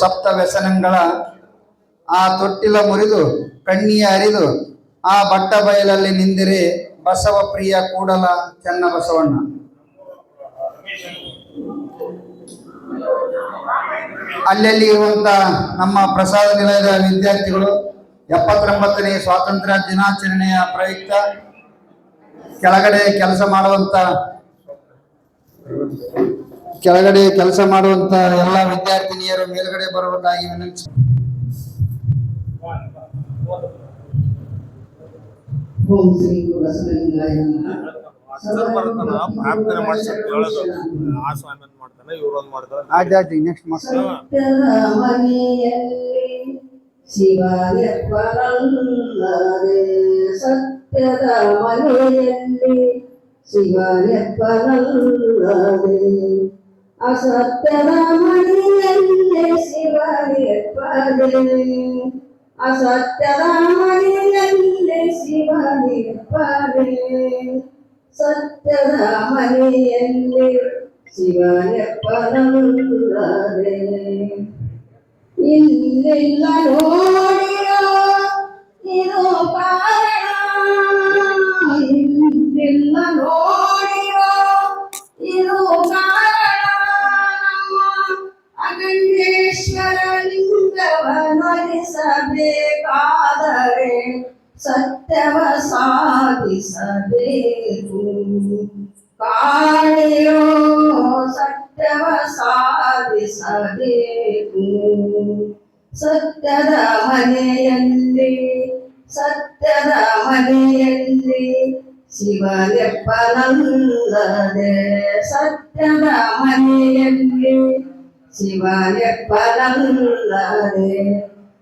ಸಪ್ತ ವ್ಯಸನಗಳ ಆ ತೊಟ್ಟಿಲ ಮುರಿದು ಕಣ್ಣಿಯ ಹರಿದು, ಆ ಬಟ್ಟ ಬಯಲಲ್ಲಿ ನಿಂದಿರಿ, ಬಸವ ಪ್ರಿಯ ಕೂಡಲ ಚೆನ್ನ ಬಸವಣ್ಣ. ಅಲ್ಲಲ್ಲಿ ಇರುವಂತ ನಮ್ಮ ಪ್ರಸಾದ ನಿಲಯದ ವಿದ್ಯಾರ್ಥಿಗಳು, ಎಪ್ಪತ್ತೊಂಬತ್ತನೇ ಸ್ವಾತಂತ್ರ್ಯ ದಿನಾಚರಣೆಯ ಪ್ರಯುಕ್ತ, ಕೆಳಗಡೆ ಕೆಲಸ ಮಾಡುವಂತ ಕೆಳಗಡೆ ಕೆಲಸ ಮಾಡುವಂತ ಎಲ್ಲ ವಿದ್ಯಾರ್ಥಿನಿಯರು ಮೇಲ್ಗಡೆ ಬರಬೇಕಾಗಿ ವಿನಂತಿ ಓಂ ಶ್ರೀ ಬಸವಲಿಂಗಾಯ ನಮಃ. ಪ್ರಾರ್ಥನೆ ಮಾಡಿಸಿ ಅಂತ ಹೇಳೋದು ಆ ಸ್ವಾಮಿ ಅಂತ ಮಾಡ್ತಾನೆ ಇವ್ರು ಮಾಡ್ತಾರೆ. ಆಯ್ತು ನೆಕ್ಸ್ಟ್ ಮಾಡ್ತಾರೆ ಸತ್ಯದ ಮನೆಯಲ್ಲಿ ಶಿವಯ ಸತ್ಯದ ಮನೆಯಲ್ಲಿ ಶಿವಯ ಅಸತ್ಯದ ಮನೆಯಲ್ಲಿ ಶಿವಯ ಪದೇ ಅಸತ್ಯದ ಮನೆಯಲ್ಲಿ ಶಿವಯ ಪದೇ ಸತ್ಯದ ಮನೆಯಲ್ಲಿ ಶಿವಯ ಪರಲ್ಲದೆ ಅಗಂಡೇಶ್ವರ ಲಿಂಗವನರಿಸಬೇಕಾದರೆ ಸತ್ಯವ ಸಾಧಿಸಬೇಕು ಕಾಣಿರೋ ಸತ್ಯವ ಸಾಧಿಸಬೇಕು ಸತ್ಯದ ಮನೆಯಲ್ಲಿ ಸತ್ಯದ ಮನೆಯಲ್ಲಿ ಶಿವನೆಪ್ಪನಲ್ಲದೆ ಸತ್ಯದ ಮನೆಯಲ್ಲಿ ಶಿವನೆಪ್ಪನಲ್ಲದೆ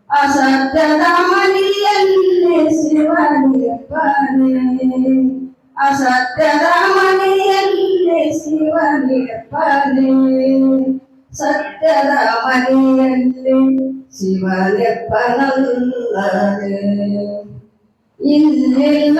ಅಸತ್ಯದ ಮನೆಯಲ್ಲಿ ಶಿವನೆಪ್ಪನೇ ಅಸತ್ಯದ ಮನೆಯಲ್ಲಿ ಶಿವನೆಪ್ಪನೇ ಸತ್ಯದ ಮನೆಯಲ್ಲಿ ಶಿವನೆಪ್ಪನಲ್ಲದೆ ಇಲ್ಲೆಲ್ಲ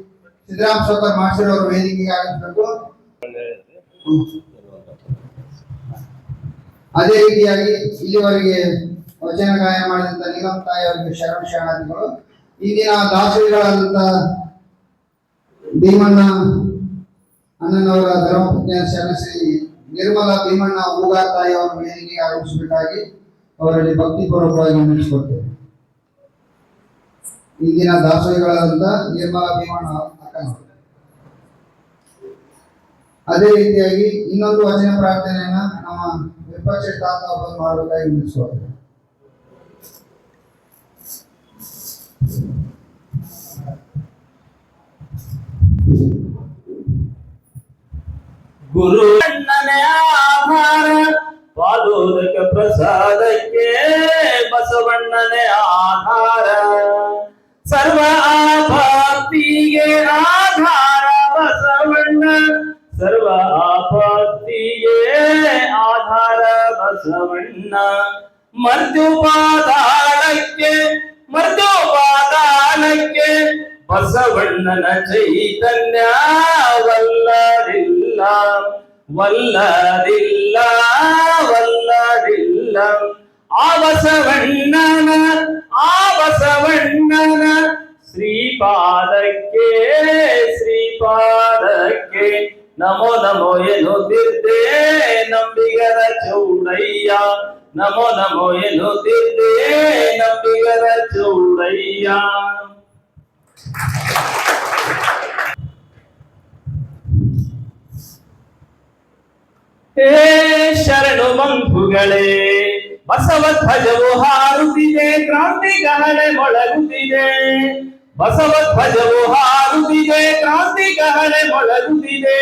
Siddarama Sowkar master ಅವರು ವೇದಿಕೆಗೆ ಆಗಿರ್ಬೇಕು ಅದೇ ರೀತಿಯಾಗಿ ಇಲ್ಲಿವರೆಗೆ ವಚನ ಗಾಯ ಮಾಡಿದಂತ ನಿಗಮ ತಾಯಿ ಅವರಿಗೆ ಶರಣ ಶರಣಾರ್ಥಿಗಳು. ಈಗಿನ ದಾಸರಿಗಳಾದಂತ ಭೀಮಣ್ಣ ಅಣ್ಣನವರ ಧರ್ಮಪತ್ನಿಯ ಶರಣಶ್ರೀ ನಿರ್ಮಲ ಭೀಮಣ್ಣ ಹೂಗಾರ್ ತಾಯಿ ಅವರ ವೇದಿಕೆಗೆ ಆಗಮಿಸಬೇಕಾಗಿ ಅವರಲ್ಲಿ ಭಕ್ತಿಪೂರ್ವಕವಾಗಿ ವಿನಂತಿಸಿಕೊಳ್ತೇವೆ ಈಗಿನ ದಾಸರಿಗಳಾದಂತ ನಿರ್ಮಲಾ ಭೀಮಣ್ಣ ಅಕ್ಕನವರು ಅದೇ ರೀತಿಯಾಗಿ ಇನ್ನೊಂದು ವಚನ ಪ್ರಾರ್ಥನೆಯನ್ನ ನಮ್ಮ ವಿಪಕ್ಷ ತಾತ ಅವರು ಮಾಡಬೇಕಾಗಿ ವಿನಿಸುವರು ಗುರು ಆಧಾರ ಪಾದೋದಕ ಪ್ರಸಾದಕ್ಕೆ ಬಸವಣ್ಣನೇ ಆಧಾರ. ಆಧಾರ ಬಸವಣ್ಣ ಸರ್ವ ಆಭಕ್ತಿಗೆ ಆಧಾರ ಬಸವಣ್ಣ ಮರ್ತ್ಯುಪಾದಾಳಕ್ಕೆ ಮರ್ತ್ಯುಪಾದಾಳಕ್ಕೆ ಬಸವಣ್ಣನ ಚೈತನ್ಯ ವಲ್ಲರಿಲ್ಲ ವಲ್ಲರಿಲ್ಲ ವಲ್ಲರಿಲ್ಲ ಆ ಬಸವಣ್ಣನ ಆ ಬಸವಣ್ಣನ ಶ್ರೀಪಾದಕ್ಕೆ ಶ್ರೀಪಾದಕ್ಕೆ ನಮೋ ನಮೋ ಎನ್ನುತ್ತಿದ್ದೆ, ನಂಬಿಗರ ಚೌಡಯ್ಯ. ನಮೋ ನಮೋ ಎನ್ನುತ್ತಿದ್ದೆ, ನಂಬಿಗರ ಚೌಡಯ್ಯ. ಶರಣು ಬಂಧುಗಳೇ, ಬಸವ ಧ್ವಜವು ಹಾರುತ್ತಿದೆ ಹಾರುತ್ತಿದೆ ಬಸವಧ್ವಜವು ಹಾರುತ್ತಿದೆ, ಕ್ರಾಂತಿ ಕಹಳೆ ಮೊಳಗುತ್ತಿದೆ.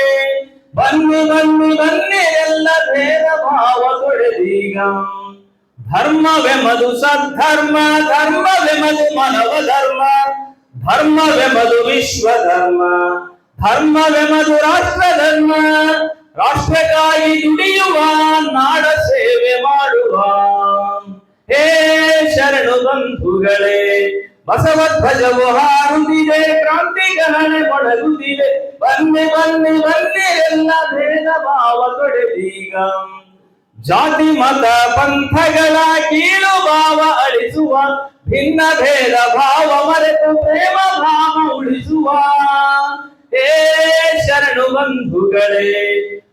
ಬನ್ನು ಬನ್ನು ಬನ್ನೆ ಎಲ್ಲ ಭೇದ ಭಾವ ತೊಳೆದೀಗ. ಧರ್ಮವೆಮದು ಸದ್ಧರ್ಮ ಧರ್ಮವೆಮದು ಮನವ ಧರ್ಮ ಧರ್ಮವೆಮದು ವಿಶ್ವ ಧರ್ಮ ಧರ್ಮವೆಮದು ರಾಷ್ಟ್ರ ಧರ್ಮ ರಾಷ್ಟ್ರಕ್ಕಾಗಿ ದುಡಿಯುವ ನಾಡ ಸೇವೆ ಬಸವಧ್ವಜವು ಹಾರುತ್ತಿದೆ ಕ್ರಾಂತಿ ಗಹನೆ ಮೊಳಗುತ್ತಿದೆ ಬನ್ನಿ ಬನ್ನಿ ಬನ್ನಿ, ಎಲ್ಲ ಭೇದ ಭಾವ ತೊಡೆದೀಗ ಜಾತಿ, ಮತ, ಪಂಥಗಳ ಕೀಳು ಭಾವ ಅಳಿಸುವ, ಭಿನ್ನ ಭೇದ ಭಾವ ಮರೆತು ಪ್ರೇಮ ಭಾವ ಉಳಿಸುವ. ಹೇ ಶರಣು ಬಂಧುಗಳೇ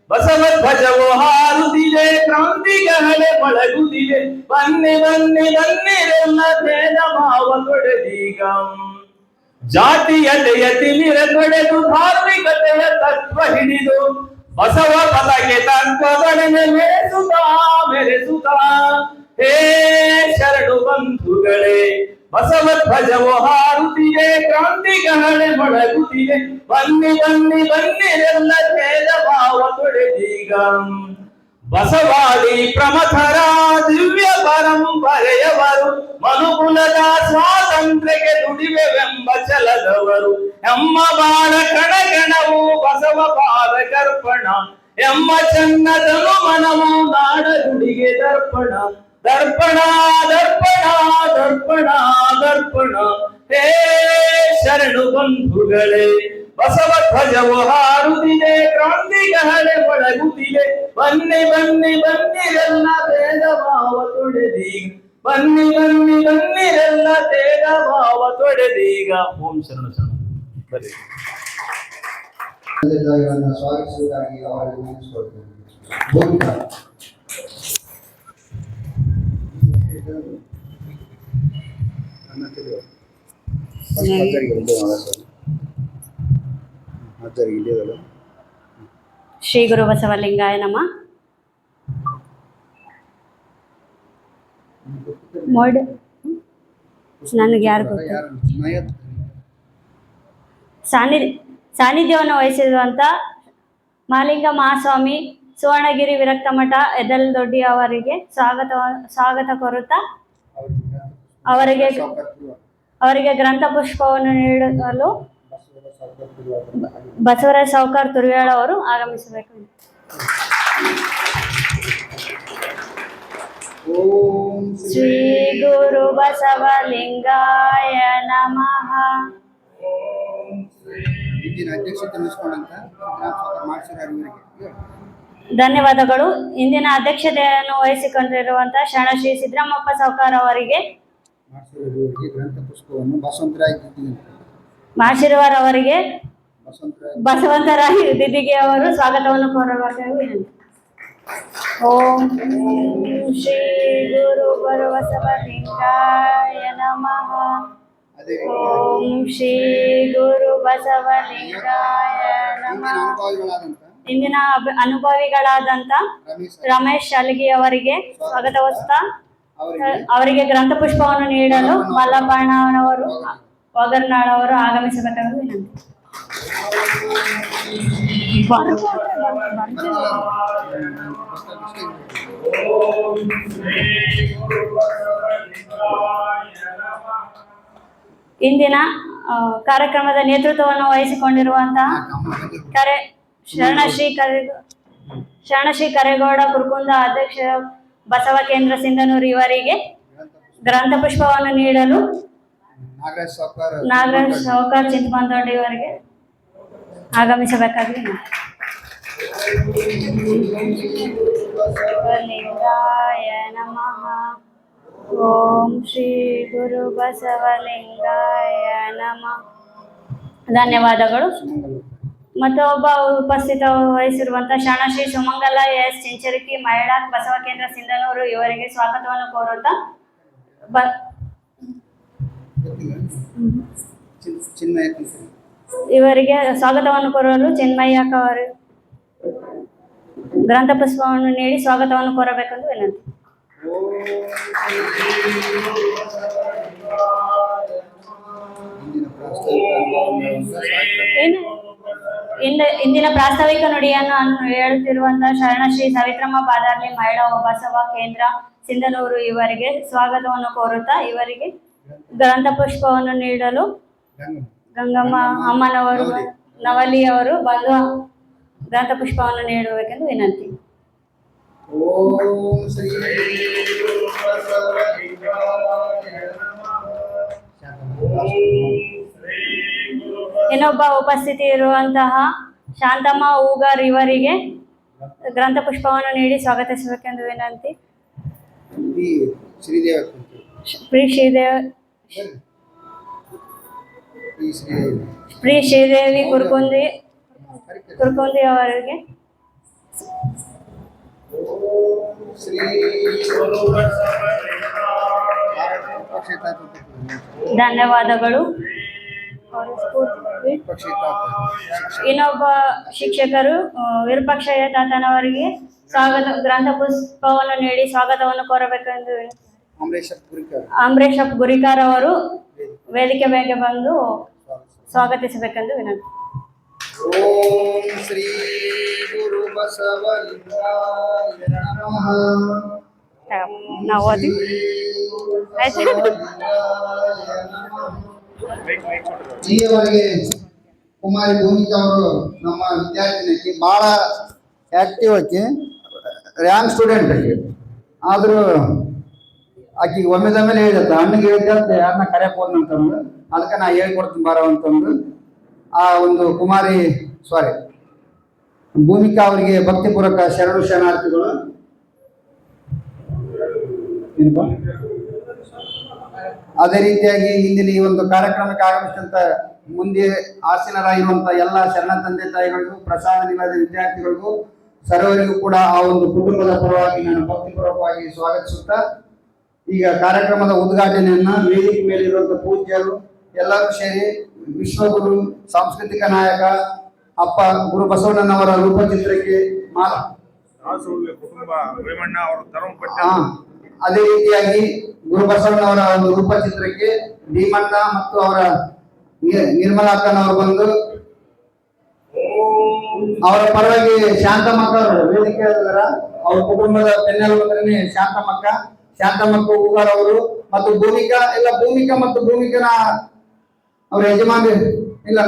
ಬಸವಧ್ವಜವು ಹಾರುತ್ತಿದೆ ಕ್ರಾಂತಿಗಳೆ ಮೊಳಗುತ್ತಿದೆ ಬನ್ನಿ ಬನ್ನಿ ಬನ್ನಿರೆಲ್ಲ ಭೇದ ಭಾವ ತೊಡೆದೀಗ ಜಾತಿಯತೆಯ ತಿಮಿರ ತೊಡೆದು ಧಾರ್ಮಿಕತೆಯ ತತ್ವ ಹಿಡಿದು ಬಸವ ಪದಕ್ಕೆ ತತ್ವಗಳನ್ನೇ ಮೆರೆಸುತ್ತಾ ಮೆರೆಸುತ್ತಾ ಹೇ ಶರಣು ಬಂಧುಗಳೇ ಬಸವ ಧ್ವಜವು ಹಾರುತ್ತಿದೆ ಕ್ರಾಂತಿಗಳೆ ಮೊಳಗುತ್ತಿದೆ. ಬನ್ನಿ ಬನ್ನಿ ಬನ್ನಿರೆಲ್ಲ ಭೇದ ಭಾವ ತೊಡೆದೀಗ ಬಸವಾದಿ ಪ್ರಮಥರ ದಿವ್ಯ ಪರಂಪರೆಯವರು ಮನುಕುಲದ ಸ್ವಾತಂತ್ರ್ಯಕ್ಕೆ ದುಡಿವೆವೆಂಬ ಚಲದವರು. ಎಮ್ಮ ಬಾಳ ಕಣಗಣವು ಬಸವ ಬಾಲ ಕರ್ಪಣ, ಎಮ್ಮ ಚನ್ನದನು ಮನವು ನಾಡ ನುಡಿಗೆ ದರ್ಪಣ. ದರ್ಪಣ ದರ್ಪಣ ದರ್ಪಣ ದರ್ಪಣ. ಹೇ ಶರಣು ಬಂಧುಗಳೇ, ಬಸವ ಧ್ವಜವು ಹಾರುದಿದೆ ಕ್ರಾಂತಿ ಗಹಳೆ ಬಳಗುದಿದೆ ಬನ್ನಿ ಬನ್ನಿ ಬನ್ನಿರೆಲ್ಲ ಭೇದ ಭಾವ ತೊಡೆದೀಗ ಬನ್ನಿ ಬನ್ನಿ ಬನ್ನಿರೆಲ್ಲ ಭೇದ ಭಾವ ತೊಡೆದೀಗ ಓಂ ಶರಣ ಶರಣ. ಬರೀ ಸ್ವಾಗತಿಸುವುದಾಗಿ ಅವರಿಗೆ ನೆನೆಸಿಕೊಳ್ತೇನೆ ಶ್ರೀ ಗುರು ಬಸವಲಿಂಗಾಯ ನಮ. ಮೊಡ್ ನನಗೆ ಯಾರು ಸಾನ್ನಿಧ್ಯ ಸಾನ್ನಿಧ್ಯವನ್ನು ವಹಿಸಿರುವಂಥ ಮಹಾಲಿಂಗ ಮಹಾಸ್ವಾಮಿ ಸುವರ್ಣಗಿರಿ ವಿರಕ್ತ ಮಠ ಎದಲ್ದೊಡ್ಡಿ ಅವರಿಗೆ ಸ್ವಾಗತ ಸ್ವಾಗತ ಕೋರುತ್ತಾ ಅವರಿಗೆ ಅವರಿಗೆ ಗ್ರಂಥ ಪುಷ್ಪವನ್ನು ನೀಡಲು ಬಸವರಾಜ ಸಾವುಕಾರ್ ತುರ್ವೇಳ ಅವರು ಆಗಮಿಸಬೇಕು. ಶ್ರೀ ಗುರು ಬಸವಲಿಂಗಾಯ ನಮಃ. ಅಧ್ಯಕ್ಷತೆ ವಹಿಸಿಕೊಂಡಂತ ಇವರಿಗೆ ಧನ್ಯವಾದಗಳು. ಇಂದಿನ ಅಧ್ಯಕ್ಷತೆಯನ್ನು ವಹಿಸಿಕೊಂಡಿರುವಂತಹ ಶರಣ ಶ್ರೀ ಸಿದ್ದರಾಮಪ್ಪ ಸಾವುಕಾರ ಅವರಿಗೆ. ಮಾಶಿರ್ವಾರ್ ಅವರಿಗೆ ಬಸವಂತರಾಯ್ ದಿದಿಗೆ ಅವರು ಸ್ವಾಗತವನ್ನು ಕೋರಬೇಕಾಗಿ ಓಂ ಶ್ರೀ ಗುರು ಬಸವಲಿಂಗಾಯ ನಮಃ. ಓಂ ಶ್ರೀ ಗುರು ಬಸವಲಿಂಗಾಯ ನಮಃ ಇಂದಿನ ಅಭ- ಅನುಭವಿಗಳಾದಂತ ರಮೇಶ್ ರಮೇಶ್ ಅವರಿಗೆ ಸ್ವಾಗತವಸ್ತಾ. ಅವರಿಗೆ. ಅವರಿಗೆ ಗ್ರಂಥ ಪುಷ್ಪವನ್ನು ನೀಡಲು ಮಲ್ಲಪ್ಪಣ್ಣನವರು ಒಗರ್ನಾಳ್ ಅವರು ಆಗಮಿಸಬೇಕಾಗಿ ವಿನಂತಿ. ಇಂದಿನ ಕಾರ್ಯಕ್ರಮದ ನೇತೃತ್ವವನ್ನು ವಹಿಸಿಕೊಂಡಿರುವಂತಹ ಕರೆ ಶರಣಶ್ರೀ ಕರೆಗೌಡ ಶರಣಶ್ರೀ ಕರೇಗೌಡ ಕುರುಕುಂದ ಅಧ್ಯಕ್ಷ ಬಸವ ಕೇಂದ್ರ ಸಿಂಧನೂರು ಇವರಿಗೆ ಗ್ರಂಥ ಪುಷ್ಪವನ್ನು ನೀಡಲು ನಾಗರಾಜ್ ಸೌಕರ್ ನಾಗರಾಜ್ ದೊಡ್ಡ ಚಿಂತಮಂದೊಡ್ಡಿ ಇವರಿಗೆ ಆಗಮಿಸಬೇಕಾಗಿ ನಮಃ ಓಂ ಶ್ರೀ ಗುರು ಬಸವಲಿಂಗಾಯ ನಮಃ ಧನ್ಯವಾದಗಳು. ಮತ್ತೊಬ್ಬ ಉಪಸ್ಥಿತ ವಹಿಸಿರುವಂತಹ ಶಾಣಶ್ರೀ ಸುಮಂಗಲ ಎಸ್ ಚಿಂಚರಿಕಿ, ಮಹಿಳಾ ಬಸವ ಕೇಂದ್ರ ಸಿಂಧನೂರು ಇವರಿಗೆ ಸ್ವಾಗತವನ್ನು ಕೋರುತ್ತಾ ಬ ಇವರಿಗೆ ಸ್ವಾಗತವನ್ನು ಕೋರಲು ಚಿನ್ಮಯ್ಯಕ್ಕ ಅವರು. ಗ್ರಂಥ ಪುಷ್ಪವನ್ನು ನೀಡಿ ಸ್ವಾಗತವನ್ನು ಕೋರಬೇಕೆಂದು ವಿನಂತಿ. ಏನು? ಇಂದ ಇಂದಿನ ಪ್ರಾಸ್ತಾವಿಕ ನುಡಿಯನ್ನು ಅನ್ನು ಹೇಳುತ್ತಿರುವಂತಹ ಶರಣಶ್ರೀ ಸಾವಿತ್ರಮ್ಮ ಪಾದಾರ್ಲಿ ಮಹಿಳಾ ಬಸವ ಕೇಂದ್ರ ಸಿಂಧನೂರು ಇವರಿಗೆ ಸ್ವಾಗತವನ್ನು ಕೋರುತ್ತಾ ಇವರಿಗೆ ಗ್ರಂಥ ಪುಷ್ಪವನ್ನು ನೀಡಲು ಗಂಗಮ್ಮ ಅಮ್ಮನವರು ನವಲಿ ಅವರು ಬಂದು ಗ್ರಂಥ ಪುಷ್ಪವನ್ನು ನೀಡಬೇಕೆಂದು ವಿನಂತಿ ಓಂ ಶ್ರೀ. ಇನ್ನೊಬ್ಬ ಉಪಸ್ಥಿತಿ ಇರುವಂತಹ ಶಾಂತಮ್ಮ ಹೂಗಾರ್ ಇವರಿಗೆ ಗ್ರಂಥ ಪುಷ್ಪವನ್ನು ನೀಡಿ ಸ್ವಾಗತಿಸಬೇಕೆಂದು ವಿನಂತಿ. ಪ್ರೀ ಶ್ರೀದೇವ ಶ್ರೀ ಶ್ರೀದೇವ್. ಕುರ್ಕುಂದಿ ಕುರ್ಕುಂದಿ ಅವರಿಗೆ. ಧನ್ಯವಾದಗಳು. ಇನ್ನೊಬ್ಬ ಶಿಕ್ಷಕರು ವಿರೂಪಾಕ್ಷಯ್ಯ ತಾತನವರಿಗೆ ಸ್ವಾಗತ ಗ್ರಂಥ ಪುಷ್ಪವನ್ನು ನೀಡಿ ಸ್ವಾಗತವನ್ನು ಕೋರಬೇಕೆಂದು ಅಪ್ ಗುರಿಕಾರ್. ಅವರು ವೇದಿಕೆ ಮೇಲೆ ಬಂದು ಸ್ವಾಗತಿಸಬೇಕೆಂದು ವಿನಂತಿ. ಓಂ ಶ್ರೀ ಗುರು ನಾವು ಓದಿ ಆಯ್ತು. ಇಲ್ಲಿಯವರೆಗೆ ಕುಮಾರಿ ಭೂಮಿಕಾ ಅವರು ನಮ್ಮ ವಿದ್ಯಾರ್ಥಿನಿ ಭಾಳ ಆಕ್ಟಿವ್ ಆಕಿ ರ್ಯಾಂಕ್ ಸ್ಟೂಡೆಂಟ್ ಆಕಿ ಆದರೂ ಆಕಿಗೆ ಒಮ್ಮೆದ ಮೇಲೆ ಹೇಳಿದತ್ತ ಅಣ್ಣಗೆ ಹೇಳಿದ್ದೆ ಯಾರನ್ನ ಕರೆಯಕ್ ಹೋದ್ನಂತಂದು ಅದಕ್ಕೆ ನಾ ಹೇಳ್ಕೊಡ್ತೀನಿ ಬಾರ ಅಂತಂದು ಆ ಒಂದು ಕುಮಾರಿ ಸಾರಿ ಭೂಮಿಕಾ ಅವರಿಗೆ ಭಕ್ತಿಪೂರ್ವಕ ಶರಣು ಶರಣಾರ್ಥಿಗಳು. ಏನಪ್ಪಾ? ಅದೇ ರೀತಿಯಾಗಿ ಇಂದಿನ ಈ ಒಂದು ಕಾರ್ಯಕ್ರಮಕ್ಕೆ ಆಗಮಿಸಿದಂತ ಮುಂದೆ ಆಸೀನರಾಗಿರುವಂತ ಎಲ್ಲ ಶರಣ ತಂದೆ ತಾಯಿಗಳಿಗೂ ಪ್ರಸಾದ ನಿಲಯದ ವಿದ್ಯಾರ್ಥಿಗಳಿಗೂ ಸರ್ವರಿಗೂ ಕೂಡ ಆ ಒಂದು ಕುಟುಂಬದ ಪರವಾಗಿ ನಾನು ಭಕ್ತಿಪೂರ್ವಕವಾಗಿ ಸ್ವಾಗತಿಸುತ್ತಾ ಈಗ ಕಾರ್ಯಕ್ರಮದ ಉದ್ಘಾಟನೆಯನ್ನ ವೇದಿಕೆ ಮೇಲಿರುವಂತ ಪೂಜ್ಯರು ಎಲ್ಲರೂ ಸೇರಿ ವಿಶ್ವಗುರು ಸಾಂಸ್ಕೃತಿಕ ನಾಯಕ ಅಪ್ಪ ಗುರು ಬಸವಣ್ಣನವರ ರೂಪಚಿತ್ರಕ್ಕೆ ಮಾಲ. ಕುಟುಂಬ ರೇವಣ್ಣ ಅವರು ಧರ್ಮಪತ್ನಿ ಹಾ. ಅದೇ ರೀತಿಯಾಗಿ ಗುರು ಬಸವಣ್ಣವರ ಒಂದು ರೂಪಚಿತ್ರಕ್ಕೆ ಭೀಮಣ್ಣ ಮತ್ತು ಅವರ ನಿರ್ಮಲಾಕ್ಕನವರು ಬಂದು ಅವರ ಪರವಾಗಿ ಶಾಂತಮಕ್ಕ ಅವರು ವೇದಿಕೆ ಅವ್ರ ಕುಟುಂಬದ ಬೆನ್ನೆಲುಬಂದ್ರೆ ಶಾಂತಮಕ್ಕ ಶಾಂತಮಕ್ಕ ಹೂಗಾರ್ ಅವರು ಮತ್ತು ಭೂಮಿಕಾ ಇಲ್ಲ ಭೂಮಿಕಾ ಮತ್ತು ಭೂಮಿಕನ ಅವ್ರ ಯಜಮಾನಿ ಇಲ್ಲ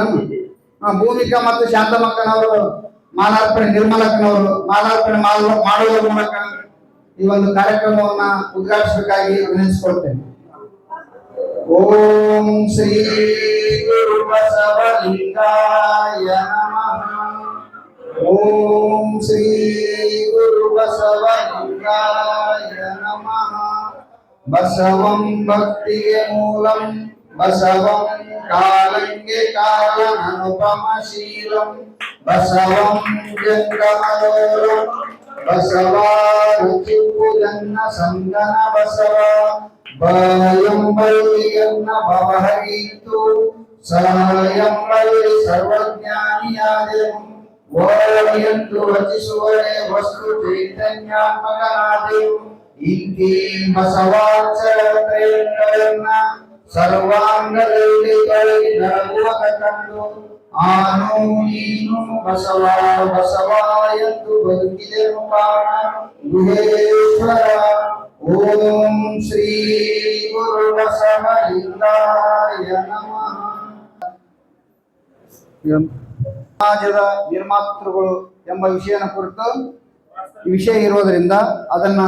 ಭೂಮಿಕಾ ಮತ್ತು ಶಾಂತಮಕ್ಕನವರು ಮಾಲಾರ್ಪಣೆ, ನಿರ್ಮಲಕ್ಕನವರು ಮಾಲಾರ್ಪಣೆ ಮಾಡುವ ಮೂಲಕ ಈ ಒಂದು ಕಾರ್ಯಕ್ರಮವನ್ನ ಉದ್ಘಾಟಿಸಬೇಕಾಗಿ ವಿನಂತಿಸಿಕೊಳ್ತೇನೆ ಓಂ ಶ್ರೀ ಗುರು ಬಸವಲಿಂಗಾಯ ನಮಃ ಓಂ ಶ್ರೀ ಗುರು ಬಸವಲಿಂಗಾಯ ನಮಃ ಬಸವಂ ಭಕ್ತಿಗೆ ಮೂಲಂ ಬಸವಂ ಕಾಲಂಗೆ ಕಾಲನನುಪಮಶೀಲಂ ಬಸವಂ ಜಂಗಮಯೋರಂ ಬಸವ ರುಚಿಪುಜನ್ನ ಸಂಗನ ಬಸವ ಭಯಂಬಲಿಯನ್ನ ಭವಹರಿತು ಸಯಂಬಲಿ ಸರ್ವಜ್ಞಾನಿಯಾದೆನು ಓಡಿಯಂದು ರಚಿಸುವರೆ ವಸ್ತು ಚೈತನ್ಯಾತ್ಮಕನಾದೆವು ಇಂತಿ ಬಸವಾಕ್ಷರಗಳನ್ನ ಸರ್ವಾಂಗದಲ್ಲಿ ಬೆಳಗುವ ಕಂಡು ಆನು ನೀನು ಬಸವ ಬಸವ ಎಂದು ಬದುಕಿದೆನು ಕಾಣ ಗುಹೇಶ್ವರ, ಓಂ ಶ್ರೀ ಗುರು ಬಸವಲಿಂಗಾಯ ನಮಃ. ಸಮಾಜದ ನಿರ್ಮಾತೃಗಳು ಎಂಬ ವಿಷಯನ ಕುರಿತು ವಿಷಯ ಇರೋದರಿಂದ ಅದನ್ನ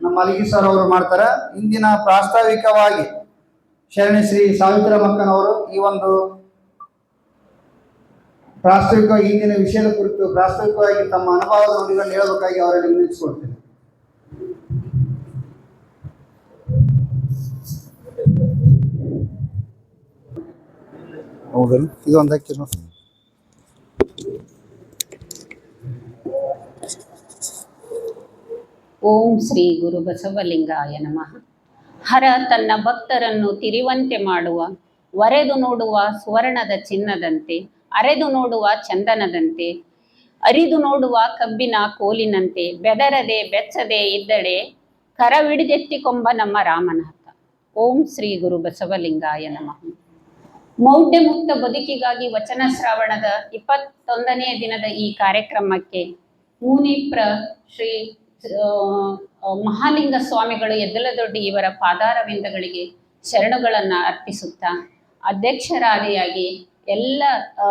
ನಮ್ಮ ಅಲಿಗಿ ಸರ್ ಅವರು ಮಾಡ್ತಾರೆ. ಇಂದಿನ ಪ್ರಾಸ್ತಾವಿಕವಾಗಿ ಶರಣಿ ಶ್ರೀ ಸಾವಿತ್ರಮ್ಮಕ್ಕನವರು ಈ ಒಂದು ಪ್ರಾಸ್ತಾವಿಕವಾಗಿ ಇಂದಿನ ವಿಷಯದ ಕುರಿತು ಪ್ರಾಸ್ತಾವಿಕವಾಗಿ ತಮ್ಮ ಅನುಭವದ ನುಡಿಗಳನ್ನು ಹೇಳಬೇಕಾಗಿ ಅವರಲ್ಲಿ ವಿನಂತಿಸಿಕೊಳ್ತೇನೆ. ಹೌದಲ್ಲ? ಇದು ಒಂದು ಹಾಕಿ ಓಂ ಶ್ರೀ ಗುರು ಬಸವಲಿಂಗಾಯ ನಮಃ. ಹರ ತನ್ನ ಭಕ್ತರನ್ನು ತಿರಿವಂತೆ ಮಾಡುವ ವರೆದು ನೋಡುವ ಸುವರ್ಣದ ಚಿನ್ನದಂತೆ ಅರೆದು ನೋಡುವ ಚಂದನದಂತೆ, ಅರಿದು ನೋಡುವ ಕಬ್ಬಿನ ಕೋಲಿನಂತೆ, ಬೆದರದೆ ಬೆಚ್ಚದೆ ಇದ್ದಡೆ ಕರವಿಡಿದೆತ್ತಿಕೊಂಬ ನಮ್ಮ ರಾಮನಾಥ ಓಂ ಶ್ರೀ ಗುರು ಬಸವಲಿಂಗಾಯ ನಮಃ. ಮೌಢ್ಯ ಮುಕ್ತ ಬದುಕಿಗಾಗಿ ವಚನ ಶ್ರಾವಣದ ಇಪ್ಪತ್ತೊಂದನೇ ದಿನದ ಈ ಕಾರ್ಯಕ್ರಮಕ್ಕೆ ಮುನಿಪ್ರ ಶ್ರೀ ಮಹಾಲಿಂಗ ಸ್ವಾಮಿಗಳು ಎದ್ದಲದೊಡ್ಡಿ ಇವರ ಪಾದಾರವಿಂದಗಳಿಗೆ ಶರಣುಗಳನ್ನ ಅರ್ಪಿಸುತ್ತಾ ಅಧ್ಯಕ್ಷರಾದಿಯಾಗಿ ಎಲ್ಲ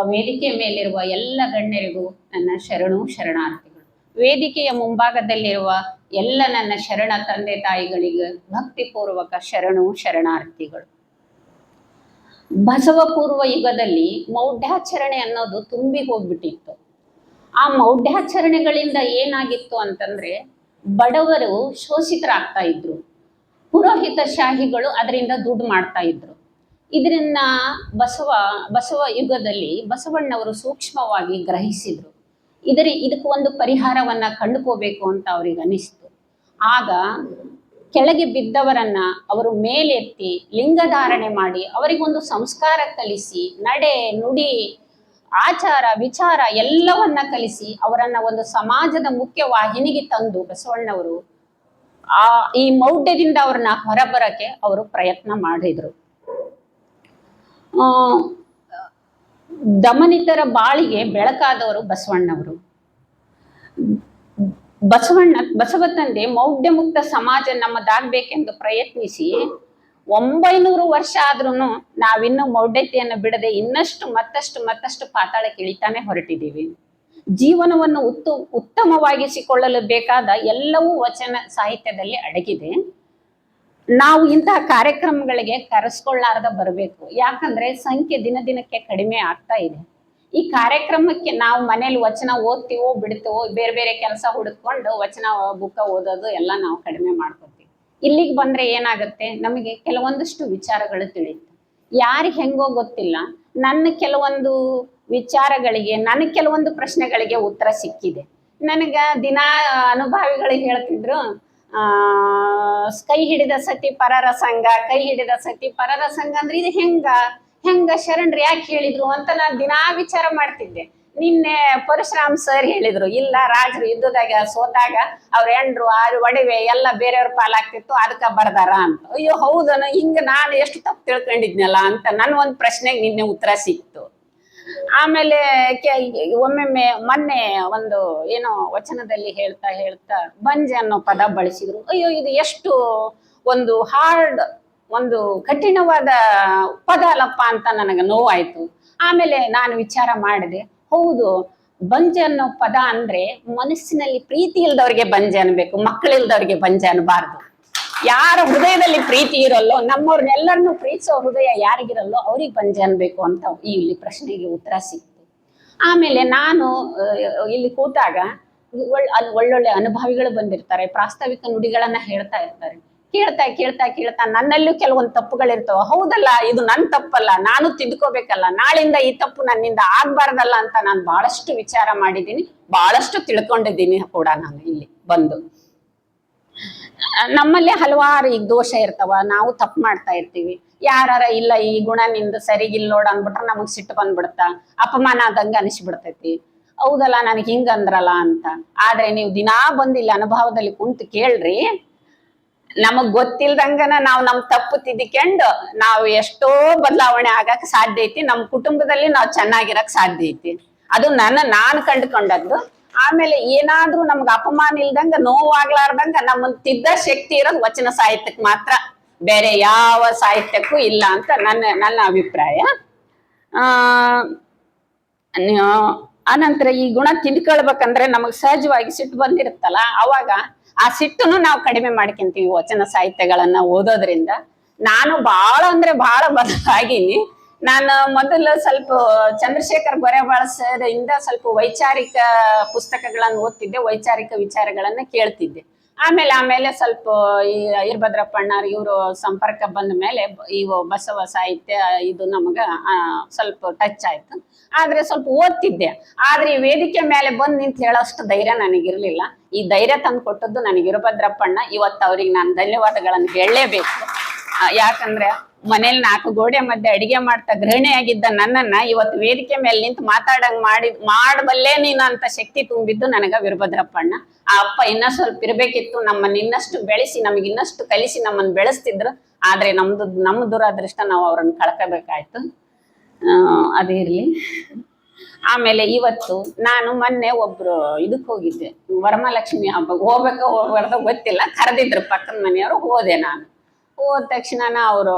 ವೇದಿಕೆ ಮೇಲಿರುವ ಎಲ್ಲ ಗಣ್ಯರಿಗೂ ನನ್ನ ಶರಣು, ಶರಣಾರ್ಥಿಗಳು. ವೇದಿಕೆಯ ಮುಂಭಾಗದಲ್ಲಿರುವ ಎಲ್ಲ ನನ್ನ ಶರಣ ತಂದೆ ತಾಯಿಗಳಿಗೆ ಭಕ್ತಿಪೂರ್ವಕ ಶರಣು, ಶರಣಾರ್ಥಿಗಳು. ಬಸವ ಪೂರ್ವ ಯುಗದಲ್ಲಿ ಮೌಢ್ಯಾಚರಣೆ ಅನ್ನೋದು ತುಂಬಿ ಹೋಗ್ಬಿಟ್ಟಿತ್ತು. ಆ ಮೌಢ್ಯಾಚರಣೆಗಳಿಂದ ಏನಾಗಿತ್ತು ಅಂತಂದ್ರೆ ಬಡವರು ಶೋಷಿತರಾಗ್ತಾ ಇದ್ರು. ಪುರೋಹಿತ ಶಾಹಿಗಳು ಅದರಿಂದ ದುಡ್ಡು ಮಾಡ್ತಾ ಇದ್ರು. ಇದರಿಂದ ಬಸವ ಬಸವ ಯುಗದಲ್ಲಿ ಬಸವಣ್ಣವರು ಸೂಕ್ಷ್ಮವಾಗಿ ಗ್ರಹಿಸಿದರು. ಇದರ, ಇದಕ್ಕೆ ಒಂದು ಪರಿಹಾರವನ್ನ ಕಂಡುಕೋಬೇಕು ಅಂತ ಅವ್ರಿಗೆ ಅನಿಸ್ತು ಆಗ ಕೆಳಗೆ ಬಿದ್ದವರನ್ನ ಅವರು ಮೇಲೆತ್ತಿ ಲಿಂಗಧಾರಣೆ ಮಾಡಿ ಅವರಿಗೊಂದು ಸಂಸ್ಕಾರ ಕಲಿಸಿ, ನಡೆ, ನುಡಿ, ಆಚಾರ, ವಿಚಾರ ಎಲ್ಲವನ್ನ ಕಲಿಸಿ ಅವರನ್ನ ಒಂದು ಸಮಾಜದ ಮುಖ್ಯ ವಾಹಿನಿಗೆ ತಂದು ಬಸವಣ್ಣವರು ಆ, ಈ ಮೌಢ್ಯದಿಂದ ಅವ್ರನ್ನ ಹೊರಬರಕ್ಕೆ ಅವರು ಪ್ರಯತ್ನ ಮಾಡಿದ್ರು. ದಮನಿತರ ಬಾಳಿಗೆ ಬೆಳಕಾದವರು ಬಸವಣ್ಣವರು. ಬಸವಣ್ಣ, ಬಸವ ತಂದೆ ಮೌಢ್ಯ ಮುಕ್ತ ಸಮಾಜ ನಮ್ಮದಾಗಬೇಕೆಂದು ಪ್ರಯತ್ನಿಸಿ ಒಂಬೈನೂರು ವರ್ಷ ಆದ್ರೂ ನಾವಿನ್ನೂ ಮೌಢ್ಯತೆಯನ್ನು ಬಿಡದೆ ಇನ್ನಷ್ಟು ಮತ್ತಷ್ಟು ಮತ್ತಷ್ಟು ಪಾತಾಳಕ್ಕೆ ಇಳಿತಾನೆ ಹೊರಟಿದ್ದೀವಿ. ಜೀವನವನ್ನು ಉತ್ತ, ಉತ್ತಮವಾಗಿಸಿಕೊಳ್ಳಲು ಬೇಕಾದ ಎಲ್ಲವೂ ವಚನ ಸಾಹಿತ್ಯದಲ್ಲಿ ಅಡಗಿದೆ. ನಾವು ಇಂತಹ ಕಾರ್ಯಕ್ರಮಗಳಿಗೆ ಕರೆಸ್ಕೊಳ್ಳಾರ್ದ ಬರಬೇಕು. ಯಾಕಂದ್ರೆ ಸಂಖ್ಯೆ ದಿನ ದಿನಕ್ಕೆ ಕಡಿಮೆ ಆಗ್ತಾ ಇದೆ. ಈ ಕಾರ್ಯಕ್ರಮಕ್ಕೆ ನಾವು ಮನೇಲಿ ವಚನ ಓದ್ತೀವೋ ಬಿಡ್ತೀವೋ ಬೇರೆ ಬೇರೆ ಕೆಲಸ ಹುಡುಕೊಂಡು ವಚನ ಬುಕ್ಕ ಓದೋದು ಎಲ್ಲ ನಾವು ಕಡಿಮೆ ಮಾಡ್ಕೊತೀವಿ. ಇಲ್ಲಿಗೆ ಬಂದ್ರೆ ಏನಾಗುತ್ತೆ? ನಮಗೆ ಕೆಲವೊಂದಷ್ಟು ವಿಚಾರಗಳು ತಿಳಿಯುತ್ತೆ. ಯಾರು ಹೆಂಗೋ ಗೊತ್ತಿಲ್ಲ. ನನ್ನ ಕೆಲವೊಂದು ವಿಚಾರಗಳಿಗೆ, ನನ್ನ ಕೆಲವೊಂದು ಪ್ರಶ್ನೆಗಳಿಗೆ ಉತ್ತರ ಸಿಕ್ಕಿದೆ. ನನಗ ದಿನ ಅನುಭವಿಗಳು ಹೇಳ್ತಿದ್ರು ಕೈ ಹಿಡಿದ ಸತಿ ಪರರ ಸಂಘ ಕೈ ಹಿಡಿದ ಸತಿ ಪರರ ಸಂಘ ಅಂದ್ರೆ ಇದು ಹೆಂಗ? ಹೆಂಗ ಶರಣ್ರು ಯಾಕೆ ಹೇಳಿದ್ರು ಅಂತ ನಾನು ದಿನಾ ವಿಚಾರ ಮಾಡ್ತಿದ್ದೆ. ನಿನ್ನೆ ಪರಶುರಾಮ್ ಸರ್ ಹೇಳಿದ್ರು, ಇಲ್ಲ ರಾಜರು ಯುದ್ಧದಾಗ ಸೋತಾಗ ಅವ್ರ ಎಂಡ್ರು ಆರು ಒಡವೆ ಎಲ್ಲ ಬೇರೆಯವ್ರ ಪಾಲಾಗ್ತಿತ್ತು ಅದಕ್ಕ ಬರ್ದಾರ ಅಂತ. ಅಯ್ಯೋ ಹೌದನ, ಹಿಂಗ ನಾನು ಎಷ್ಟು ತಪ್ಪು ತಿಳ್ಕೊಂಡಿದ್ನಲ್ಲ ಅಂತ ನನ್ ಒಂದ್ ಪ್ರಶ್ನೆಗೆ ನಿನ್ನೆ ಉತ್ತರ ಸಿಕ್ತು. ಆಮೇಲೆ ಒಮ್ಮೆಮ್ಮೆ ಮೊನ್ನೆ ಒಂದು ಏನೋ ವಚನದಲ್ಲಿ ಹೇಳ್ತಾ ಹೇಳ್ತಾ ಬಂಜೆ ಅನ್ನೋ ಪದ ಬಳಸಿದ್ರು. ಅಯ್ಯೋ, ಇದು ಎಷ್ಟು ಒಂದು ಹಾರ್ಡ್ ಒಂದು ಕಠಿಣವಾದ ಪದ ಅಲ್ಲಪ್ಪ ಅಂತ ನನಗೆ ನೋವಾಯ್ತು. ಆಮೇಲೆ ನಾನು ವಿಚಾರ ಮಾಡಿದೆ. ಹೌದು, ಬಂಜೆ ಅನ್ನೋ ಪದ ಅಂದ್ರೆ ಮನಸ್ಸಿನಲ್ಲಿ ಪ್ರೀತಿ ಇಲ್ದವ್ರಿಗೆ ಬಂಜೆ ಅನ್ಬೇಕು ಮಕ್ಕಳಿಲ್ದವ್ರಿಗೆ ಬಂಜೆ ಅನ್ಬಾರ್ದು. ಯಾರ ಹೃದಯದಲ್ಲಿ ಪ್ರೀತಿ ಇರಲ್ಲೋ, ನಮ್ಮವ್ರನ್ನೆಲ್ಲರನ್ನು ಪ್ರೀತಿಸೋ ಹೃದಯ ಯಾರಿಗಿರಲ್ಲೋ ಅವ್ರಿಗೆ ಬಂಜೆ ಅನ್ಬೇಕು ಅಂತ ಈ ಇಲ್ಲಿ ಪ್ರಶ್ನೆಗೆ ಉತ್ತರ ಸಿಕ್ತು. ಆಮೇಲೆ ನಾನು ಇಲ್ಲಿ ಕೂತಾಗ ಒಳ್, ಅಲ್ಲಿ ಒಳ್ಳೊಳ್ಳೆ ಅನುಭವಿಗಳು ಬಂದಿರ್ತಾರೆ, ಪ್ರಾಸ್ತಾವಿಕ ನುಡಿಗಳನ್ನ ಹೇಳ್ತಾ ಇರ್ತಾರೆ. ಕೇಳ್ತಾ ಕೇಳ್ತಾ ಕೇಳ್ತಾ ನನ್ನಲ್ಲೂ ಕೆಲವೊಂದು ತಪ್ಪುಗಳಿರ್ತಾವ. ಹೌದಲ್ಲ, ಇದು ನನ್ನ ತಪ್ಪಲ್ಲ, ನಾನು ತಿದ್ಕೋಬೇಕಲ್ಲ, ನಾಳಿಂದ ಈ ತಪ್ಪು ನನ್ನಿಂದ ಆಗ್ಬಾರ್ದಲ್ಲ ಅಂತ ನಾನು ಬಹಳಷ್ಟು ವಿಚಾರ ಮಾಡಿದ್ದೀನಿ ಬಹಳಷ್ಟು ತಿಳ್ಕೊಂಡಿದ್ದೀನಿ ಕೂಡ ನಾನು ಇಲ್ಲಿ ಬಂದು. ನಮ್ಮಲ್ಲೇ ಹಲವಾರು ಈಗ ದೋಷ ಇರ್ತಾವ, ನಾವು ತಪ್ಪು ಮಾಡ್ತಾ ಇರ್ತೀವಿ. ಯಾರಾರ ಇಲ್ಲ, ಈ ಗುಣ ನಿಂದು ಸರಿಗಿಲ್ಲ ನೋಡ್ ಅಂದ್ಬಿಟ್ರೆ ನಮಗ್ ಸಿಟ್ಟು ಬಂದ್ಬಿಡ್ತಾ, ಅಪಮಾನ ಆದಂಗ ಅನಿಸ್ಬಿಡ್ತೈತಿ. ಹೌದಲ್ಲ, ನನಗೆ ಹಿಂಗ ಅಂದ್ರಲ್ಲ ಅಂತ. ಆದ್ರೆ ನೀವು ದಿನಾ ಬಂದಿಲ್ಲ ಅನುಭವದಲ್ಲಿ ಕುಂತು ಕೇಳ್ರಿ, ನಮಗ್ ಗೊತ್ತಿಲ್ದಂಗನ ನಾವು ನಮ್ ತಪ್ಪು ತಿದ್ದಿಕೊಂಡು ನಾವು ಎಷ್ಟೋ ಬದಲಾವಣೆ ಆಗಕ್ ಸಾಧ್ಯ ಐತಿ, ನಮ್ ಕುಟುಂಬದಲ್ಲಿ ನಾವು ಚೆನ್ನಾಗಿರಕ್ ಸಾಧ್ಯ ಐತಿ. ಅದು ನನ್ನ, ನಾನು ಕಂಡುಕೊಂಡದ್ದು. ಆಮೇಲೆ ಏನಾದ್ರೂ ನಮ್ಗ ಅಪಮಾನ ಇಲ್ದಂಗ, ನೋವಾಗ್ಲಾರ್ದಂಗ ನಮ್ಮನ್ ತಿದ್ದ ಶಕ್ತಿ ಇರೋದು ವಚನ ಸಾಹಿತ್ಯಕ್ಕೆ ಮಾತ್ರ. ಬೇರೆ ಯಾವ ಸಾಹಿತ್ಯಕ್ಕೂ ಇಲ್ಲ ಅಂತ ನನ್ನ ನನ್ನ ಅಭಿಪ್ರಾಯ. ಆನಂತರ ಈ ಗುಣ ತಿದ್ಕೊಳ್ಬೇಕಂದ್ರೆ ನಮಗ್ ಸಹಜವಾಗಿ ಸಿಟ್ಟು ಬಂದಿರುತ್ತಲ್ಲ, ಅವಾಗ ಆ ಸಿಟ್ಟನ್ನು ನಾವು ಕಡಿಮೆ ಮಾಡ್ಕೊಂತೀವಿ ವಚನ ಸಾಹಿತ್ಯಗಳನ್ನ ಓದೋದ್ರಿಂದ. ನಾನು ಬಹಳ ಅಂದ್ರೆ ಬಹಳ ಬದಲಾಗಿನಿ. ನಾನು ಮೊದಲು ಸ್ವಲ್ಪ ಚಂದ್ರಶೇಖರ್ ಗೊರೆಬಾಳ ಸರ್ ಇಂದ ಸ್ವಲ್ಪ ವೈಚಾರಿಕ ಪುಸ್ತಕಗಳನ್ನು ಓದ್ತಿದ್ದೆ, ವೈಚಾರಿಕ ವಿಚಾರಗಳನ್ನ ಕೇಳ್ತಿದ್ದೆ. ಆಮೇಲೆ ಆಮೇಲೆ ಸ್ವಲ್ಪ ಈ ವೀರಭದ್ರಪ್ಪಣ್ಣರ್ ಇವರು ಸಂಪರ್ಕ ಬಂದ ಮೇಲೆ ಈ ಬಸವ ಸಾಹಿತ್ಯ ಇದು ನಮಗ ಸ್ವಲ್ಪ ಟಚ್ ಆಯ್ತು. ಆದ್ರೆ ಸ್ವಲ್ಪ ಓದ್ತಿದ್ದೆ. ಆದ್ರೆ ಈ ವೇದಿಕೆ ಮೇಲೆ ಬಂದು ನಿಂತು ಹೇಳೋಷ್ಟು ಧೈರ್ಯ ನನಗಿರ್ಲಿಲ್ಲ. ಈ ಧೈರ್ಯ ತಂದು ಕೊಟ್ಟದ್ದು ನನಗೆ ಇರಭದ್ರಪ್ಪಣ್ಣ ಇವತ್ತು ಅವ್ರಿಗೆ ನಾನು ಧನ್ಯವಾದಗಳನ್ನು ಹೇಳಲೇಬೇಕು. ಯಾಕಂದ್ರೆ ಮನೇಲಿ ನಾಲ್ಕು ಗೋಡೆ ಮಧ್ಯೆ ಅಡಿಗೆ ಮಾಡ್ತಾ ಗೃಹಿಣಿಯಾಗಿದ್ದ ನನ್ನನ್ನ ಇವತ್ತು ವೇದಿಕೆ ಮೇಲೆ ನಿಂತು ಮಾತಾಡಂಗ್ ಮಾಡಿ ಮಾಡಬಲ್ಲೇ ನೀನು ಅಂತ ಶಕ್ತಿ ತುಂಬಿದ್ದು ನನಗ ವೀರಭದ್ರಪ್ಪಣ್ಣ. ಆ ಅಪ್ಪ ಇನ್ನ ಸ್ವಲ್ಪ ಇರಬೇಕಿತ್ತು, ನಮ್ಮನ್ನ ಇನ್ನಷ್ಟು ಬೆಳೆಸಿ, ನಮಗೆ ಇನ್ನಷ್ಟು ಕಲಿಸಿ ನಮ್ಮನ್ನ ಬೆಳೆಸ್ತಿದ್ರು. ಆದ್ರೆ ನಮ್ದು, ನಮ್ಮ ದುರಾದೃಷ್ಟ ನಾವು ಅವ್ರನ್ನ ಕಳ್ಕೋಬೇಕಾಯ್ತು. ಅದೇ ಇರಲಿ. ಆಮೇಲೆ ಇವತ್ತು ನಾನು ಮೊನ್ನೆ ಒಬ್ರು ಇದಕ್ಕೆ ಹೋಗಿದ್ದೆ. ವರಮಹಾಲಕ್ಷ್ಮಿ ಹಬ್ಬಕ್ಕೆ ಹೋಗ್ಬೇಕೋ ಹೋಗ್ಬಾರ್ದೋ ಗೊತ್ತಿಲ್ಲ. ಕರೆದಿದ್ರು ಪಕ್ಕದ ಮನೆಯವರು, ಹೋದೆ ನಾನು. ಹೋದ ತಕ್ಷಣ ಅವರು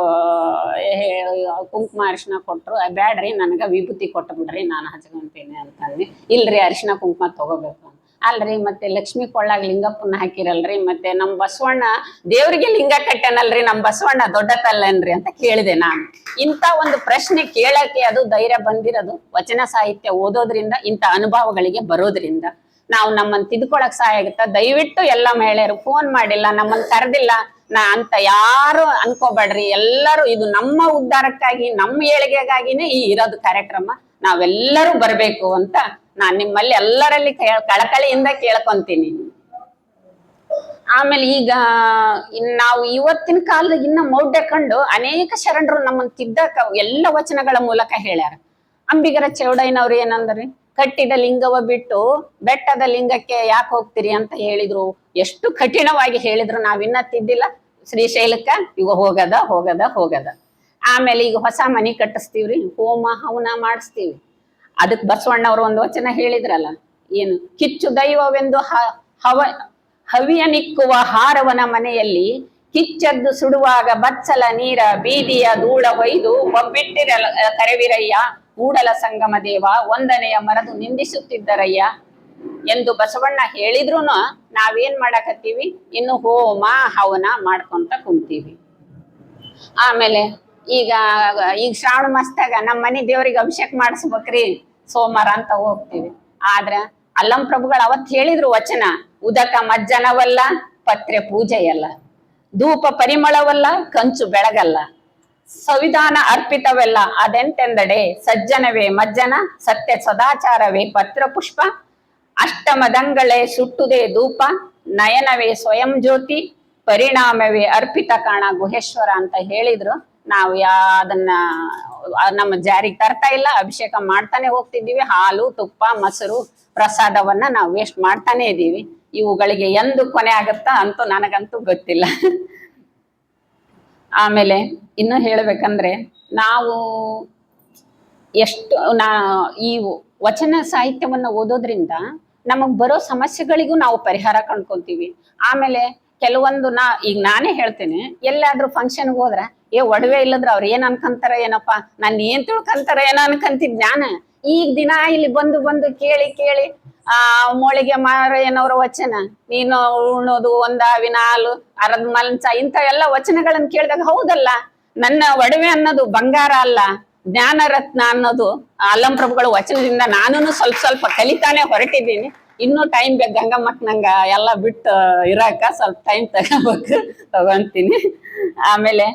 ಕುಂಕುಮ ಅರಿಶಿನ ಕೊಟ್ಟರು ಬ್ಯಾಡ್ರಿ, ನನಗೆ ವಿಭೂತಿ ಕೊಟ್ಟು ಬಿಡ್ರಿ, ನಾನು ಹಚ್ಕೊಂತೀನಿ ಅಂತಂದ್ವಿ ಇಲ್ರಿ, ಅರಿಶಿನ ಕುಂಕುಮ ತಗೋಬೇಕು. ಅಲ್ರಿ, ಮತ್ತೆ ಲಕ್ಷ್ಮಿ ಕೊಳ್ಳಾಗ ಲಿಂಗಪ್ಪನ ಹಾಕಿರಲ್ರಿ, ಮತ್ತೆ ನಮ್ಮ ಬಸವಣ್ಣ, ದೇವರಿಗೆ ಲಿಂಗ ಕಟ್ಟನಲ್ರಿ ನಮ್ಮ ಬಸವಣ್ಣ ದೊಡ್ಡ ತಲ್ಲನ್ರಿ ಅಂತ ಕೇಳಿದೆ ನಾನು. ಇಂಥ ಒಂದು ಪ್ರಶ್ನೆ ಕೇಳಕ್ಕೆ ಅದು ಧೈರ್ಯ ಬಂದಿರೋದು ವಚನ ಸಾಹಿತ್ಯ ಓದೋದ್ರಿಂದ, ಇಂಥ ಅನುಭವಗಳಿಗೆ ಬರೋದ್ರಿಂದ. ನಾವು ನಮ್ಮನ್ನು ತಿದ್ಕೊಳಕ್ ಸಹಾಯ ಆಗುತ್ತಾ. ದಯವಿಟ್ಟು ಎಲ್ಲ ಮಹಿಳೆಯರು ಫೋನ್ ಮಾಡಿಲ್ಲ ನಮ್ಮನ್ನು ಕರೆದಿಲ್ಲ. ನಾ ಅಂತ ಯಾರು ಅನ್ಕೋಬೇಡ್ರಿ. ಎಲ್ಲರೂ ಇದು ನಮ್ಮ ಉದ್ಧಾರಕ್ಕಾಗಿ, ನಮ್ಮ ಏಳಿಗೆಗಾಗಿನೇ ಈ ಇರೋದು ಕಾರ್ಯಕ್ರಮ. ನಾವೆಲ್ಲರೂ ಬರಬೇಕು ಅಂತ ನಾನ್ ನಿಮ್ಮಲ್ಲಿ ಎಲ್ಲರಲ್ಲಿ ಕಳಕಳಿಯಿಂದ ಕೇಳ್ಕೊಂತೀನಿ. ಆಮೇಲೆ ಈಗ ನಾವು ಇವತ್ತಿನ ಕಾಲದ ಇನ್ನ ಮೌಢ್ಯ ಕಂಡು ಅನೇಕ ಶರಣರು ನಮ್ಮನ್ನ ತಿದ್ದಕ ಎಲ್ಲ ವಚನಗಳ ಮೂಲಕ ಹೇಳ್ಯಾರ. ಅಂಬಿಗರ ಚೌಡಯ್ಯನವ್ರು ಏನಂದ್ರಿ? ಕಟ್ಟಿದ ಲಿಂಗವ ಬಿಟ್ಟು ಬೆಟ್ಟದ ಲಿಂಗಕ್ಕೆ ಯಾಕೆ ಹೋಗ್ತೀರಿ ಅಂತ ಹೇಳಿದ್ರು. ಎಷ್ಟು ಕಠಿಣವಾಗಿ ಹೇಳಿದ್ರು ನಾವಿನ್ನ ತಿದ್ದಿಲ್ಲ ಶ್ರೀಶೈಲಕ್ಕ, ಇವ ಹೋಗದ ಹೋಗದ ಹೋಗದ. ಆಮೇಲೆ ಈಗ ಹೊಸ ಮನೆ ಕಟ್ಟಿಸ್ತೀವ್ರಿ. ಹೋಮ, ಹವನ ಮಾಡಿಸ್ತೀವಿ. ಅದಕ್ಕೆ ಬಸವಣ್ಣವ್ರು ಒಂದು ವಚನ ಹೇಳಿದ್ರಲ್ಲ, ಏನು, ಕಿಚ್ಚು ದೈವವೆಂದು ಹವ, ಹವಿಯ ನಿಕ್ಕುವ ಹಾರವನ ಮನೆಯಲ್ಲಿ ಕಿಚ್ಚದ್ದು ಸುಡುವಾಗ ಬಚ್ಚಲ ನೀರ ಬೀದಿಯ ಧೂಳ ಒಯ್ದು ಒಬ್ಬಿಟ್ಟಿರಲ್ಲ ಕರೆವಿರಯ್ಯ. ಕೂಡಲ ಸಂಗಮ ದೇವ ಒಂದನೆಯ ಮರದು ನಿಂದಿಸುತ್ತಿದ್ದರಯ್ಯ ಎಂದು ಬಸವಣ್ಣ ಹೇಳಿದ್ರುನು ನಾವೇನ್ ಮಾಡಕತ್ತೀವಿ? ಇನ್ನು ಹೋಮ ಹವನ ಮಾಡ್ಕೊಂತ ಕುಂತೀವಿ. ಆಮೇಲೆ ಈಗ ಈಗ ಶ್ರಾವಣ ಮಾಸದಾಗ ನಮ್ಮ ಮನೆ ದೇವರಿಗೆ ಅಭಿಷೇಕ ಮಾಡಿಸ್ಬೇಕ್ರಿ, ಸೋಮವಾರ ಅಂತ ಹೋಗ್ತೀವಿ. ಆದ್ರ ಅಲ್ಲಂ ಪ್ರಭುಗಳು ಅವತ್ ಹೇಳಿದ್ರು ವಚನ, ಉದಕ ಮಜ್ಜನವಲ್ಲ, ಪತ್ರೆ ಪೂಜೆಯಲ್ಲ. ಧೂಪ ಪರಿಮಳವಲ್ಲ, ಕಂಚು ಬೆಳಗಲ್ಲ. ಸಂವಿಧಾನ ಅರ್ಪಿತವೆಲ್ಲ ಅದೆಂತೆಂದಡೆ? ಸಜ್ಜನವೇ ಮಜ್ಜನ, ಸತ್ಯ ಸದಾಚಾರವೇ ಪತ್ರ ಪುಷ್ಪ. ಅಷ್ಟಮದಂಗಳೇ ಸುಟ್ಟುದೇ ಧೂಪ, ನಯನವೇ ಸ್ವಯಂ ಜ್ಯೋತಿ, ಪರಿಣಾಮವೇ ಅರ್ಪಿತ ಕಾಣ ಗುಹೇಶ್ವರ ಅಂತ ಹೇಳಿದ್ರು. ನಾವು ಅದನ್ನ ನಮ್ಮ ಜಾರಿಗೆ ತರ್ತಾ ಇಲ್ಲ, ಅಭಿಷೇಕ ಮಾಡ್ತಾನೆ ಹೋಗ್ತಿದ್ದೀವಿ. ಹಾಲು, ತುಪ್ಪ, ಮೊಸರು, ಪ್ರಸಾದವನ್ನ ನಾವು ವೇಸ್ಟ್ ಮಾಡ್ತಾನೆ ಇದ್ದೀವಿ ಇವುಗಳಿಗೆ ಎಂದು ಕೊನೆ ಆಗುತ್ತಾ ಅಂತೂ ನನಗಂತೂ ಗೊತ್ತಿಲ್ಲ. ಆಮೇಲೆ ಇನ್ನು ಹೇಳಬೇಕಂದ್ರೆ ನಾವು ಎಷ್ಟು ನಾ ಈ ವಚನ ಸಾಹಿತ್ಯವನ್ನ ಓದೋದ್ರಿಂದ ನಮಗ್ ಬರೋ ಸಮಸ್ಯೆಗಳಿಗೂ ನಾವು ಪರಿಹಾರ ಕಂಡ್ಕೊಂತೀವಿ. ಆಮೇಲೆ ಕೆಲವೊಂದು ನಾ ಈಗ ನಾನೇ ಹೇಳ್ತೇನೆ, ಎಲ್ಲಾದ್ರೂ ಫಂಕ್ಷನ್ ಹೋದ್ರ, ಏ, ಒಡವೆ ಇಲ್ಲದ್ರ ಅವ್ರ ಏನ್ ಅನ್ಕಂತಾರ, ಏನಪ್ಪ? ನಾನು ಏನ್ ತಿಳ್ಕಂತಾರ, ಏನೋ ಅನ್ಕಂತಿದ್ ನಾನು ಈಗ ದಿನ ಇಲ್ಲಿ ಬಂದು ಬಂದು ಕೇಳಿ ಕೇಳಿ ಆ, ಮೋಳಿಗೆ ಮಾರಯ್ಯನವರ ವಚನ, ನೀನು ಉಣ್ಣೋದು ಒಂದ ವಿನಾಲು ಅರದ ಮಲಂಚ ಇಂಥ ಎಲ್ಲ ವಚನಗಳನ್ನ ಕೇಳಿದಾಗ ಹೌದಲ್ಲ, ನನ್ನ ಒಡವೆ ಅನ್ನೋದು ಬಂಗಾರ ಅಲ್ಲ ಜ್ಞಾನ ರತ್ನ ಅನ್ನೋದು, ಅಲ್ಲಂ ವಚನದಿಂದ ನಾನು ಸ್ವಲ್ಪ ಸ್ವಲ್ಪ ಕಲಿತಾನೆ ಹೊರಟಿದ್ದೀನಿ, ಇನ್ನೂ ಟೈಮ್ ಬೇಕು ಗಂಗಮ್ಮಕ್ ನಂಗ ಎಲ್ಲ ಬಿಟ್ಟು ಇರಾಕ, ಸ್ವಲ್ಪ ಟೈಮ್ ತಗೋಬೇಕು, ತಗೊಂತೀನಿ. ಆಮೇಲೆ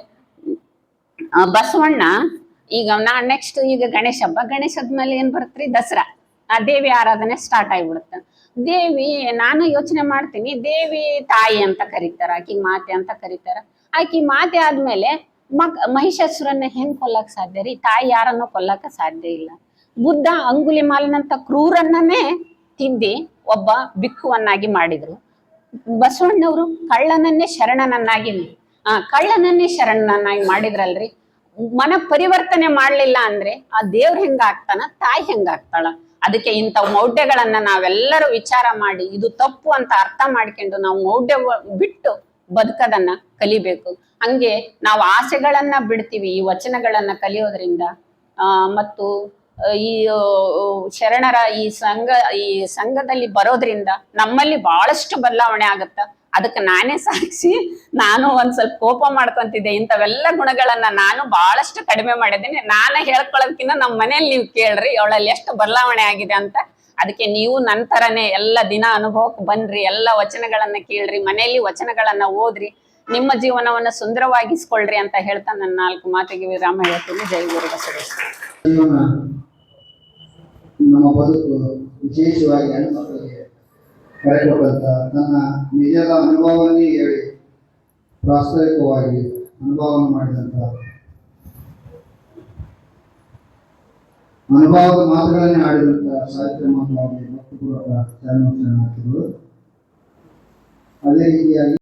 ಬಸವಣ್ಣ, ಈಗ ನಾ ನೆಕ್ಸ್ಟ್ ಈಗ ಗಣೇಶ, ಹಬ್ಬ ಗಣೇಶದ ಮೇಲೆ ಏನ್ ಬರ್ತ್ರಿ? ದಸರಾ. ಆ ದೇವಿ ಆರಾಧನೆ ಸ್ಟಾರ್ಟ್ ಆಗಿಬಿಡುತ್ತೆ. ದೇವಿ, ನಾನು ಯೋಚನೆ ಮಾಡ್ತೀನಿ, ದೇವಿ ತಾಯಿ ಅಂತ ಕರೀತಾರ, ಆಕಿ ಮಾತೆ ಅಂತ ಕರೀತಾರ. ಆಕಿ ಮಾತೆ ಆದ್ಮೇಲೆ ಮಕ್ ಮಹಿಷಾಸುರನ್ನ ಹೆಂಗ್ ಕೊಲ್ಲಕ್ ಸಾಧ್ಯ ರೀ? ತಾಯಿ ಯಾರನ್ನು ಕೊಲ್ಲಕ ಸಾಧ್ಯ ಇಲ್ಲ. ಬುದ್ಧ ಅಂಗುಲಿ ಮಾಲನಂತ ಕ್ರೂರನ್ನೇ ತಿಂದಿ ಒಬ್ಬ ಬಿಕ್ಕುವನ್ನಾಗಿ ಮಾಡಿದ್ರು. ಬಸವಣ್ಣವರು ಕಳ್ಳನನ್ನೇ ಶರಣನನ್ನಾಗಿ, ಆ, ಕಳ್ಳನನ್ನೇ ಶರಣನನ್ನಾಗಿ ಮಾಡಿದ್ರಲ್ರಿ? ಮನ ಪರಿವರ್ತನೆ ಮಾಡ್ಲಿಲ್ಲ ಅಂದ್ರೆ ಆ ದೇವ್ರ ಹೆಂಗ ಆಗ್ತಾನ, ತಾಯಿ ಹೆಂಗ ಆಗ್ತಾಳ? ಅದಕ್ಕೆ ಇಂಥ ಮೌಢ್ಯಗಳನ್ನ ನಾವೆಲ್ಲರೂ ವಿಚಾರ ಮಾಡಿ, ಇದು ತಪ್ಪು ಅಂತ ಅರ್ಥ ಮಾಡ್ಕೊಂಡು ನಾವು ಮೌಢ್ಯ ಬಿಟ್ಟು ಬದುಕದನ್ನ ಕಲಿಬೇಕು. ಹಂಗೆ ನಾವು ಆಸೆಗಳನ್ನ ಬಿಡ್ತೀವಿ, ಈ ವಚನಗಳನ್ನ ಕಲಿಯೋದ್ರಿಂದ. ಮತ್ತು ಈ ಶರಣರ ಈ ಸಂಘ, ಈ ಸಂಘದಲ್ಲಿ ಬರೋದ್ರಿಂದ ನಮ್ಮಲ್ಲಿ ಬಹಳಷ್ಟು ಬದಲಾವಣೆ ಆಗುತ್ತ? ಅದಕ್ಕೆ ನಾನೇ ಸಾಕ್ಷಿ, ನಾನು ಒಂದ್ ಸ್ವಲ್ಪ ಕೋಪ ಮಾಡ್ಕೊಂತಿದ್ದೆ. ಇಂಥವೆಲ್ಲ ಗುಣಗಳನ್ನ ನಾನು ಬಹಳಷ್ಟು ಕಡಿಮೆ ಮಾಡಿದ್ದೀನಿ. ನಾನೇ ಹೇಳ್ಕೊಳ್ಳೋದಕ್ಕಿಂತ ನಮ್ಮ ಮನೇಲಿ ನೀವು ಕೇಳ್ರಿ, ಅವಳಲ್ಲಿ ಎಷ್ಟು ಬದಲಾವಣೆ ಆಗಿದೆ ಅಂತ. ಅದಕ್ಕೆ ನೀವು ನಂತರನೇ ಎಲ್ಲ ದಿನ ಅನುಭವಕ್ಕೆ ಬನ್ರಿ, ಎಲ್ಲ ವಚನಗಳನ್ನ ಕೇಳ್ರಿ ಮನೆಯಲ್ಲಿ ವಚನಗಳನ್ನ ಓದ್ರಿ, ನಿಮ್ಮ ಜೀವನವನ್ನ ಸುಂದರವಾಗಿಸ್ಕೊಳ್ರಿ ಅಂತ ಹೇಳ್ತಾ ನನ್ನ ನಾಲ್ಕು ಮಾತಿಗೆ ವಿರಾಮ ಹೇಳ್ತೀನಿ. ಜೈ ಗುರು ಬಸವೇಶ್ವರ. ನಮ್ಮ ಬದುಕು ವಿಶೇಷವಾಗಿ ಕರೆಕೊಟ್ಟಂತ ತನ್ನ ನಿಜದ ಅನುಭವವನ್ನೇ ಹೇಳಿ ಪ್ರಾಸ್ತಾವಿಕವಾಗಿ ಅನುಭವವನ್ನು ಮಾಡಿದಂತ ಅನುಭವದ ಮಾತುಗಳನ್ನೇ ಆಡಿದಂತ ಸಾಹಿತ್ಯ ಮಾತುವಾಗಿ ಭಕ್ತಿಪೂರ್ವಕ ಚಾನಲ್ ಅದೇ ರೀತಿಯಾಗಿ